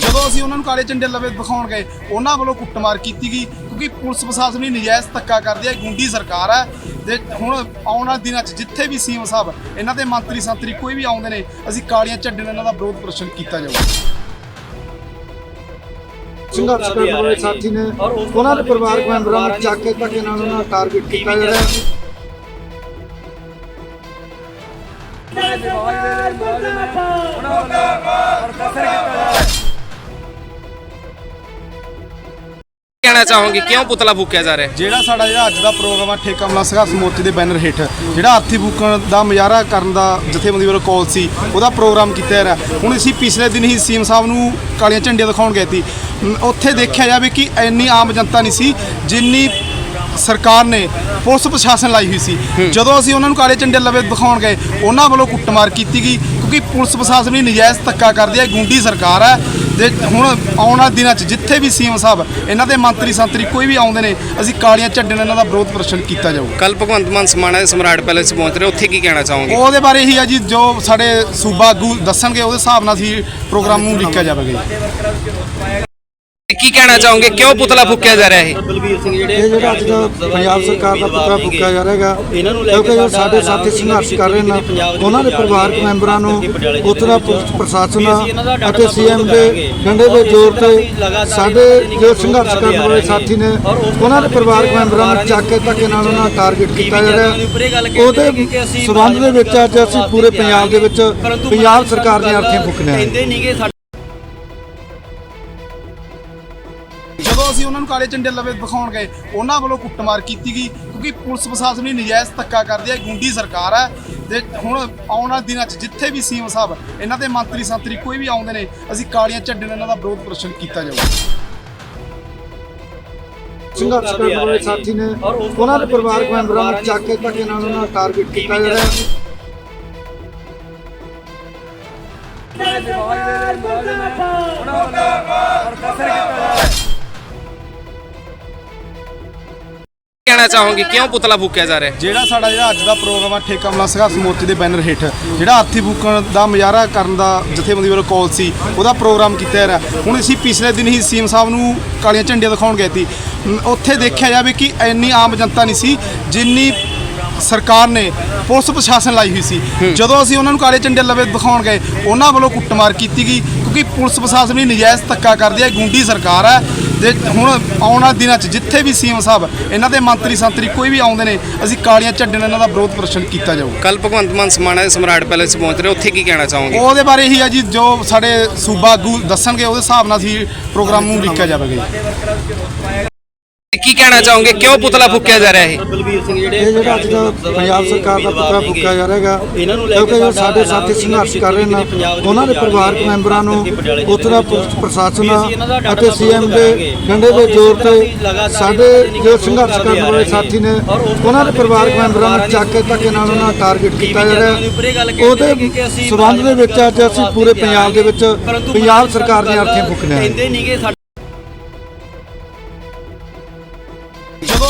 ਜਦੋਂ ਅਸੀਂ ਉਹਨਾਂ ਨੂੰ ਕਾਲੇ ਝੰਡੇ ਲਵੇ ਦਿਖਾਉਣ ਗਏ ਉਹਨਾਂ ਵੱਲੋਂ ਕੁੱਟਮਾਰ ਕੀਤੀ ਗਈ ਕਿਉਂਕਿ ਪੁਲਿਸ ਪ੍ਰਸ਼ਾਸਨ ਵੀ ਨਜਾਇਜ਼ ਧੱਕਾ ਕਰਦੀ ਹੈ ਗੁੰਡੀ ਸਰਕਾਰ ਹੈ। ਤੇ ਹੁਣ ਆਉਣ ਵਾਲੇ ਦਿਨਾਂ 'ਚ ਜਿੱਥੇ ਵੀ ਸੀਐਮ ਸਾਹਿਬ ਇਹਨਾਂ ਦੇ ਮੰਤਰੀ ਸੰਤਰੀ ਕੋਈ ਵੀ ਆਉਂਦੇ ਨੇ ਅਸੀਂ ਕਾਲੀਆਂ ਝੰਡੇ ਨਾਲ ਇਹਨਾਂ ਦਾ ਵਿਰੋਧ ਪ੍ਰਦਰਸ਼ਨ ਕੀਤਾ ਜਾਊਗਾ। ਸੰਘਰਸ਼ ਕਰਨ ਵਾਲੇ ਸਾਥੀ ਨੇ ਉਹਨਾਂ ਦੇ ਪਰਿਵਾਰਕ ਮੈਂਬਰਾਂ ਨੂੰ ਚੱਕ ਕੇ ਧੱਕੇ ਨਾਲ ਉਹਨਾਂ ਨੂੰ ਟਾਰਗੇਟ ਕੀਤਾ ਜਾ ਰਿਹਾ ਹੈ। ਕਹਿਣਾ ਚਾਹੋਗੇ? ਕਿਉਂ ਪੁਤਲਾ ਫੂਕਿਆ ਜਾ ਰਿਹਾ ਹੈ? ਜਿਹੜਾ ਸਾਡਾ ਜਿਹੜਾ ਅੱਜ ਦਾ ਪ੍ਰੋਗਰਾਮ ਆ ਠੇਕਾ ਮਲਾ ਸੰਘਰਸ਼ ਮੋਰਚੇ ਦੇ ਬੈਨਰ ਹੇਠ ਜਿਹੜਾ ਆਰਥੀ ਫੂਕਣ ਦਾ ਮੁਜ਼ਾਹਰਾ ਕਰਨ ਦਾ ਜਥੇਬੰਦੀ ਵੱਲੋਂ ਕਾਲ ਸੀ ਉਹਦਾ ਪ੍ਰੋਗਰਾਮ ਕੀਤਾ ਜਾ ਰਿਹਾ ਹੁਣ ਅਸੀਂ ਪਿਛਲੇ ਦਿਨ ਹੀ ਸੀਐਮ ਸਾਹਿਬ ਨੂੰ ਕਾਲੀਆਂ ਝੰਡੀਆਂ ਦਿਖਾਉਣ ਗਏ ਸੀ। ਉੱਥੇ ਦੇਖਿਆ ਜਾਵੇ ਕਿ ਇੰਨੀ ਆਮ ਜਨਤਾ ਨਹੀਂ ਸੀ ਜਿੰਨੀ ਸਰਕਾਰ ਨੇ ਪੁਲਿਸ ਪ੍ਰਸ਼ਾਸਨ ਲਾਈ ਹੋਈ ਸੀ। ਜਦੋਂ ਅਸੀਂ ਉਹਨਾਂ ਨੂੰ ਕਾਲੇ ਝੰਡੇ ਲਵੇ ਦਿਖਾਉਣ ਗਏ ਉਹਨਾਂ ਵੱਲੋਂ ਕੁੱਟਮਾਰ ਕੀਤੀ ਗਈ ਕਿਉਂਕਿ ਪੁਲਿਸ ਪ੍ਰਸ਼ਾਸਨ ਵੀ ਨਜਾਇਜ਼ ਧੱਕਾ ਕਰਦੀ ਹੈ ਗੁੰਡੀ ਸਰਕਾਰ ਹੈ। ਤੇ ਹੁਣ ਆਉਣ ਵਾਲੇ ਦਿਨਾਂ 'ਚ ਜਿੱਥੇ ਵੀ ਸੀਐਮ ਸਾਹਿਬ ਇਹਨਾਂ ਦੇ ਮੰਤਰੀ ਸੰਤਰੀ ਕੋਈ ਵੀ ਆਉਂਦੇ ਨੇ ਅਸੀਂ ਕਾਲੀਆਂ ਝੰਡੇ ਨਾਲ ਇਹਨਾਂ ਦਾ ਵਿਰੋਧ ਪ੍ਰਦਰਸ਼ਨ ਕੀਤਾ ਜਾਊਗਾ ਕੱਲ ਭਗਵੰਤ ਮਾਨ ਸਮਾਣਾ ਦੇ ਸਮਰਾਟ ਪੈਲੇਸ ਪਹੁੰਚ ਰਹੇ ਉੱਥੇ ਕੀ ਕਹਿਣਾ ਚਾਹੋਗੇ? ਉਹਦੇ ਬਾਰੇ ਹੀ ਆ ਜੀ ਜੋ ਸਾਡੇ ਸੂਬਾ ਆਗੂ ਦੱਸਣਗੇ ਉਹਦੇ ਹਿਸਾਬ ਨਾਲ ਅਸੀਂ ਪ੍ਰੋਗਰਾਮ ਨੂੰ ਲਿਖਿਆ ਜਾਵੇਗਾ ਜੀ। ਕੀ ਕਹਿਣਾ ਚਾਹੋਗੇ? ਕਿਉਂ ਪੁਤਲਾ ਫੂਕਿਆ ਜਾ ਰਿਹਾ ਹੈ ਬਲਬੀਰ ਸਿੰਘ ਜਿਹੜੇ ਇਹ ਜਿਹੜਾ ਅੱਜ ਦਾ ਪੰਜਾਬ ਸਰਕਾਰ ਦਾ ਪੁਤਲਾ ਫੂਕਿਆ ਜਾ ਰਿਹਾ ਹੈਗਾ ਕਿਉਂਕਿ ਜੋ ਸਾਡੇ ਸਾਥੀ ਸੰਘਰਸ਼ ਕਰ ਰਹੇ ਨੇ ਉਹਨਾਂ ਦੇ ਪਰਿਵਾਰਕ ਮੈਂਬਰਾਂ ਨੂੰ ਉੱਥੇ ਦਾ ਪੁਲਿਸ ਪ੍ਰਸ਼ਾਸਨ ਅਤੇ ਸੀਐਮ ਦੇ ਡੰਡੇ ਦੇ ਜ਼ੋਰ ਤੇ ਸਾਡੇ ਜੋ ਸੰਘਰਸ਼ ਕਰਨ ਵਾਲੇ ਸਾਥੀ ਨੇ ਉਹਨਾਂ ਦੇ ਪਰਿਵਾਰਕ ਮੈਂਬਰਾਂ ਨੂੰ ਚੱਕ ਕੇ ਧੱਕੇ ਨਾਲ ਉਹਨਾਂ ਟਾਰਗੇਟ ਕੀਤਾ ਜਾ ਰਿਹਾ। ਉਹਦੇ ਸਬੰਧ ਦੇ ਵਿੱਚ ਅੱਜ ਅਸੀਂ ਪੂਰੇ ਪੰਜਾਬ ਦੇ ਵਿੱਚ ਪੰਜਾਬ ਸਰਕਾਰ ਦੀਆਂ ਅਰਥੀਆਂ ਫੁੱਕਣੀਆਂ ਕਹਿੰਦੇ ਜਦੋਂ ਅਸੀਂ ਉਹਨਾਂ ਨੂੰ ਕਾਲੇ ਝੰਡੇ ਲਵੇ ਦਿਖਾਉਣ ਗਏ। ਉਹਨਾਂ ਵੱਲੋਂ ਕੁੱਟਮਾਰ ਕੀਤੀ ਗਈ ਕਿਉਂਕਿ ਪੁਲਿਸ ਪ੍ਰਸ਼ਾਸਨ ਵੀ ਨਜਾਇਜ਼ ਧੱਕਾ ਕਰਦੀ ਹੈ। ਗੁੰਡੀ ਸਰਕਾਰ ਹੈ। ਤੇ ਹੁਣ ਆਉਣ ਵਾਲੇ ਦਿਨਾਂ 'ਚ ਜਿੱਥੇ ਵੀ ਸੀਐਮ ਸਾਹਿਬ ਇਹਨਾਂ ਦੇ ਮੰਤਰੀ ਸੰਤਰੀ ਕੋਈ ਵੀ ਆਉਂਦੇ ਨੇ ਅਸੀਂ ਕਾਲੀਆਂ ਝੰਡੇ ਨਾਲ ਇਹਨਾਂ ਦਾ ਵਿਰੋਧ ਪ੍ਰਦਰਸ਼ਨ ਕੀਤਾ ਜਾਊਗਾ। ਸੰਘਰਸ਼ ਕਰਨ ਵਾਲੇ ਸਾਥੀ ਨੇ ਉਹਨਾਂ ਦੇ ਪਰਿਵਾਰਕ ਮੈਂਬਰਾਂ ਨੂੰ ਚੱਕ ਕੇ ਧੱਕੇ ਨਾਲ ਉਹਨਾਂ ਨੂੰ ਟਾਰਗੇਟ ਕੀਤਾ ਜਾ ਰਿਹਾ ਹੈ। ਕਹਿਣਾ ਚਾਹੋਗੇ? ਕਿਉਂ ਪੁਤਲਾ ਫੂਕਿਆ ਜਾ ਰਿਹਾ ਹੈ? ਜਿਹੜਾ ਸਾਡਾ ਜਿਹੜਾ ਅੱਜ ਦਾ ਪ੍ਰੋਗਰਾਮ ਆ ਠੇਕਾ ਮਲਾ ਸੰਘਰਸ਼ ਮੋਰਚੇ ਦੇ ਬੈਨਰ ਹੇਠ ਜਿਹੜਾ ਆਰਥੀ ਫੂਕਣ ਦਾ ਮੁਜ਼ਾਹਰਾ ਕਰਨ ਦਾ ਜਥੇਬੰਦੀ ਵੱਲੋਂ ਕਾਲ ਸੀ ਉਹਦਾ ਪ੍ਰੋਗਰਾਮ ਕੀਤਾ ਜਾ ਰਿਹਾ। ਹੁਣ ਅਸੀਂ ਪਿਛਲੇ ਦਿਨ ਹੀ ਸੀਐਮ ਸਾਹਿਬ ਨੂੰ ਕਾਲੀਆਂ ਝੰਡੀਆਂ ਦਿਖਾਉਣ ਗਏ ਸੀ। ਉੱਥੇ ਦੇਖਿਆ ਜਾਵੇ ਕਿ ਇੰਨੀ ਆਮ ਜਨਤਾ ਨਹੀਂ ਸੀ ਜਿੰਨੀ ਸਰਕਾਰ ਨੇ ਪੁਲਿਸ ਪ੍ਰਸ਼ਾਸਨ ਲਾਈ ਹੋਈ ਸੀ। ਜਦੋਂ ਅਸੀਂ ਉਹਨਾਂ ਨੂੰ ਕਾਲੇ ਝੰਡੇ ਲਵੇ ਦਿਖਾਉਣ ਗਏ ਉਹਨਾਂ ਵੱਲੋਂ ਕੁੱਟਮਾਰ ਕੀਤੀ ਗਈ ਕਿਉਂਕਿ ਪੁਲਿਸ ਪ੍ਰਸ਼ਾਸਨ ਵੀ ਨਜਾਇਜ਼ ਧੱਕਾ ਕਰਦੀ ਹੈ ਗੁੰਡੀ ਸਰਕਾਰ ਹੈ। ਤੇ ਹੁਣ ਆਉਣ ਵਾਲੇ ਦਿਨਾਂ 'ਚ ਜਿੱਥੇ ਵੀ ਸੀਐਮ ਸਾਹਿਬ ਇਹਨਾਂ ਦੇ ਮੰਤਰੀ ਸੰਤਰੀ ਕੋਈ ਵੀ ਆਉਂਦੇ ਨੇ ਅਸੀਂ ਕਾਲੀਆਂ ਝੰਡੇ ਨਾਲ ਇਹਨਾਂ ਦਾ ਵਿਰੋਧ ਪ੍ਰਦਰਸ਼ਨ ਕੀਤਾ ਜਾਊਗਾ ਕੱਲ ਭਗਵੰਤ ਮਾਨ ਸਮਾਣਾ ਦੇ ਸਮਰਾਟ ਪੈਲੇਸ ਪਹੁੰਚ ਰਹੇ ਉੱਥੇ ਕੀ ਕਹਿਣਾ ਚਾਹੋਗੇ? ਉਹਦੇ ਬਾਰੇ ਹੀ ਆ ਜੀ ਜੋ ਸਾਡੇ ਸੂਬਾ ਆਗੂ ਦੱਸਣਗੇ ਉਹਦੇ ਹਿਸਾਬ ਨਾਲ ਅਸੀਂ ਪ੍ਰੋਗਰਾਮ ਨੂੰ ਲਿਖਿਆ ਜਾਵੇਗਾ ਜੀ। ਕੀ ਕਹਿਣਾ ਚਾਹੋਗੇ? ਕਿਉਂ ਪੁਤਲਾ ਫੂਕਿਆ ਜਾ ਰਿਹਾ ਹੈ ਬਲਬੀਰ ਸਿੰਘ ਜਿਹੜੇ ਇਹ ਜਿਹੜਾ ਅੱਜ ਦਾ ਪੰਜਾਬ ਸਰਕਾਰ ਦਾ ਪੁਤਲਾ ਫੂਕਿਆ ਜਾ ਰਿਹਾ ਹੈਗਾ ਕਿਉਂਕਿ ਜੋ ਸਾਡੇ ਸਾਥੀ ਸੰਘਰਸ਼ ਕਰ ਰਹੇ ਨੇ ਉਹਨਾਂ ਦੇ ਪਰਿਵਾਰਕ ਮੈਂਬਰਾਂ ਨੂੰ ਉੱਥੇ ਦਾ ਪੁਲਿਸ ਪ੍ਰਸ਼ਾਸਨ ਅਤੇ ਸੀਐਮ ਦੇ ਡੰਡੇ ਦੇ ਜ਼ੋਰ ਤੇ ਸਾਡੇ ਜੋ ਸੰਘਰਸ਼ ਕਰਨ ਵਾਲੇ ਸਾਥੀ ਨੇ ਉਹਨਾਂ ਦੇ ਪਰਿਵਾਰਕ ਮੈਂਬਰਾਂ ਨੂੰ ਚੱਕ ਕੇ ਧੱਕੇ ਨਾਲ ਉਹਨਾਂ ਨੂੰ ਟਾਰਗੇਟ ਕੀਤਾ ਜਾ ਰਿਹਾ। ਉਹਦੇ ਸਬੰਧ ਦੇ ਵਿੱਚ ਅੱਜ ਅਸੀਂ ਪੂਰੇ ਪੰਜਾਬ ਦੇ ਵਿੱਚ ਪੰਜਾਬ ਸਰਕਾਰ ਦੀਆਂ ਅਰਥੀਆਂ ਫੁੱਕਣੀਆਂ ਕਹਿੰਦੇ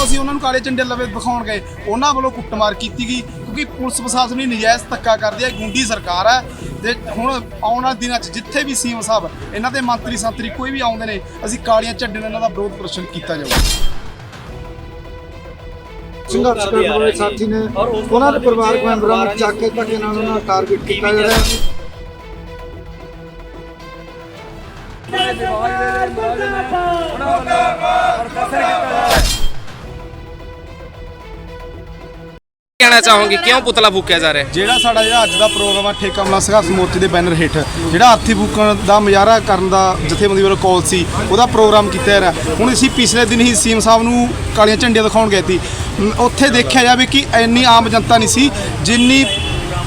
ਅਸੀਂ ਉਹਨਾਂ ਨੂੰ ਕਾਲੇ ਝੰਡੇ ਲਵੇ ਦਿਖਾਉਣ ਗਏ ਉਹਨਾਂ ਵੱਲੋਂ ਕੁੱਟਮਾਰ ਕੀਤੀ ਗਈ ਕਿਉਂਕਿ ਪੁਲਿਸ ਪ੍ਰਸ਼ਾਸਨ ਵੀ ਨਜਾਇਜ਼ ਧੱਕਾ ਕਰਦੀ ਹੈ ਗੁੰਡੀ ਸਰਕਾਰ ਹੈ ਤੇ ਹੁਣ ਆਉਣ ਵਾਲੇ ਦਿਨਾਂ 'ਚ ਜਿੱਥੇ ਵੀ ਸੀਐਮ ਸਾਹਿਬ ਇਹਨਾਂ ਦੇ ਮੰਤਰੀ ਸੰਤਰੀ ਕੋਈ ਵੀ ਆਉਂਦੇ ਨੇ ਅਸੀਂ ਕਾਲੀਆਂ ਝੰਡੇ ਨਾਲ ਇਹਨਾਂ ਦਾ ਵਿਰੋਧ ਪ੍ਰਦਰਸ਼ਨ ਕੀਤਾ ਜਾਊਗਾ ਸੰਘਰਸ਼ ਕਰਨ ਵਾਲੇ ਸਾਥੀ ਨੇ ਉਹਨਾਂ ਦੇ ਪਰਿਵਾਰਕ ਮੈਂਬਰਾਂ ਨੂੰ ਚੱਕ ਕੇ ਧੱਕੇ ਨਾਲ ਉਹਨਾਂ ਨੂੰ ਟਾਰਗੇਟ ਕੀਤਾ ਜਾ ਰਿਹਾ ਹੈ ਕਹਿਣਾ ਚਾਹੋਗੇ? ਕਿਉਂ ਪੁਤਲਾ ਫੂਕਿਆ ਜਾ ਰਿਹਾ ਹੈ? ਜਿਹੜਾ ਸਾਡਾ ਜਿਹੜਾ ਅੱਜ ਦਾ ਪ੍ਰੋਗਰਾਮ ਆ ਠੇਕਾ ਮਲਾ ਸੰਘਰਸ਼ ਮੋਰਚੇ ਦੇ ਬੈਨਰ ਹੇਠ ਜਿਹੜਾ ਆਰਥੀ ਫੂਕਣ ਦਾ ਮੁਜ਼ਾਹਰਾ ਕਰਨ ਦਾ ਜਥੇਬੰਦੀ ਵੱਲੋਂ ਕਾਲ ਸੀ ਉਹਦਾ ਪ੍ਰੋਗਰਾਮ ਕੀਤਾ ਜਾ ਰਿਹਾ। ਹੁਣ ਅਸੀਂ ਪਿਛਲੇ ਦਿਨ ਹੀ ਸੀਐਮ ਸਾਹਿਬ ਨੂੰ ਕਾਲੀਆਂ ਝੰਡੀਆਂ ਦਿਖਾਉਣ ਗਏ ਸੀ। ਮ, ਉੱਥੇ ਦੇਖਿਆ ਜਾਵੇ ਕਿ ਇੰਨੀ ਆਮ ਜਨਤਾ ਨਹੀਂ ਸੀ ਜਿੰਨੀ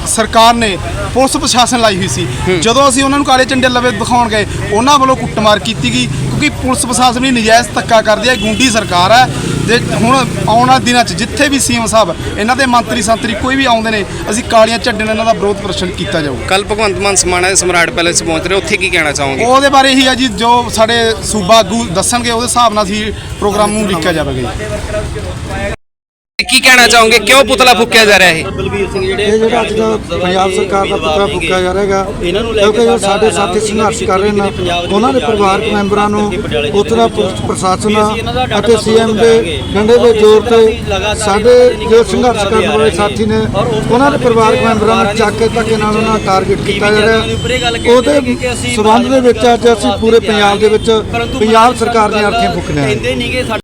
ਸਰਕਾਰ ਨੇ ਪੁਲਿਸ ਪ੍ਰਸ਼ਾਸਨ ਲਾਈ ਹੋਈ ਸੀ। ਜਦੋਂ ਅਸੀਂ ਉਹਨਾਂ ਨੂੰ ਕਾਲੇ ਝੰਡੇ ਲਵੇ ਦਿਖਾਉਣ ਗਏ ਉਹਨਾਂ ਵੱਲੋਂ ਕੁੱਟਮਾਰ ਕੀਤੀ ਗਈ ਕਿਉਂਕਿ ਪੁਲਿਸ ਪ੍ਰਸ਼ਾਸਨ ਵੀ ਨਜਾਇਜ਼ ਧੱਕਾ ਕਰਦੀ ਹੈ ਗੁੰਡੀ ਸਰਕਾਰ ਹੈ। ਤੇ ਹੁਣ ਆਉਣ ਵਾਲੇ ਦਿਨਾਂ 'ਚ ਜਿੱਥੇ ਵੀ ਸੀਐਮ ਸਾਹਿਬ ਇਹਨਾਂ ਦੇ ਮੰਤਰੀ ਸੰਤਰੀ ਕੋਈ ਵੀ ਆਉਂਦੇ ਨੇ ਅਸੀਂ ਕਾਲੀਆਂ ਝੰਡੇ ਨਾਲ ਇਹਨਾਂ ਦਾ ਵਿਰੋਧ ਪ੍ਰਦਰਸ਼ਨ ਕੀਤਾ ਜਾਊਗਾ। ਕੱਲ ਭਗਵੰਤ ਮਾਨ ਸਮਾਣਾ ਦੇ ਸਮਰਾਟ ਪੈਲੇਸ ਪਹੁੰਚ ਰਹੇ ਉੱਥੇ ਕੀ ਕਹਿਣਾ ਚਾਹੋਗੇ? ਉਹਦੇ ਬਾਰੇ ਹੀ ਆ ਜੀ ਜੋ ਸਾਡੇ ਸੂਬਾ ਆਗੂ ਦੱਸਣਗੇ ਉਹਦੇ ਹਿਸਾਬ ਨਾਲ ਅਸੀਂ ਪ੍ਰੋਗਰਾਮ ਨੂੰ ਲਿਖਿਆ ਜਾਵੇਗਾ ਜੀ। ਕੀ ਕਹਿਣਾ ਚਾਹੋਗੇ? ਕਿਉਂ ਪੁਤਲਾ ਫੂਕਿਆ ਜਾ ਰਿਹਾ ਹੈ ਬਲਵੀਰ ਸਿੰਘ ਜਿਹੜੇ ਇਹ ਜਿਹੜਾ ਅੱਜ ਦਾ ਪੰਜਾਬ ਸਰਕਾਰ ਦਾ ਪੁਤਲਾ ਫੂਕਿਆ ਜਾ ਰਿਹਾ ਹੈਗਾ ਕਿਉਂਕਿ ਜੋ ਸਾਡੇ ਸਾਥੀ ਸੰਘਰਸ਼ ਕਰ ਰਹੇ ਨੇ ਉਹਨਾਂ ਦੇ ਪਰਿਵਾਰਕ ਮੈਂਬਰਾਂ ਨੂੰ ਦਾ ਪੁਲਿਸ ਪ੍ਰਸ਼ਾਸਨ ਅਤੇ ਸੀਐਮ ਦੇ ਡੰਡੇ ਦੇ ਜ਼ੋਰ ਤੇ ਸਾਡੇ ਜੋ ਸੰਘਰਸ਼ ਕਰਨ ਵਾਲੇ ਸਾਥੀ ਨੇ ਉਹਨਾਂ ਦੇ ਪਰਿਵਾਰਕ ਮੈਂਬਰਾਂ ਨੂੰ ਚੱਕ ਕੇ ਧੱਕੇ ਨਾਲ ਉਹਨਾਂ ਦਾ ਟਾਰਗੇਟ ਕੀਤਾ ਜਾ ਰਿਹਾ। ਉਹਦੇ ਸਬੰਧ ਦੇ ਵਿੱਚ ਅੱਜ ਅਸੀਂ ਪੂਰੇ ਪੰਜਾਬ ਦੇ ਵਿੱਚ ਪੰਜਾਬ ਸਰਕਾਰ ਦੀਆਂ ਅਰਥੀਆਂ ਨਹੀਂਗੇ ਸਾਡੇ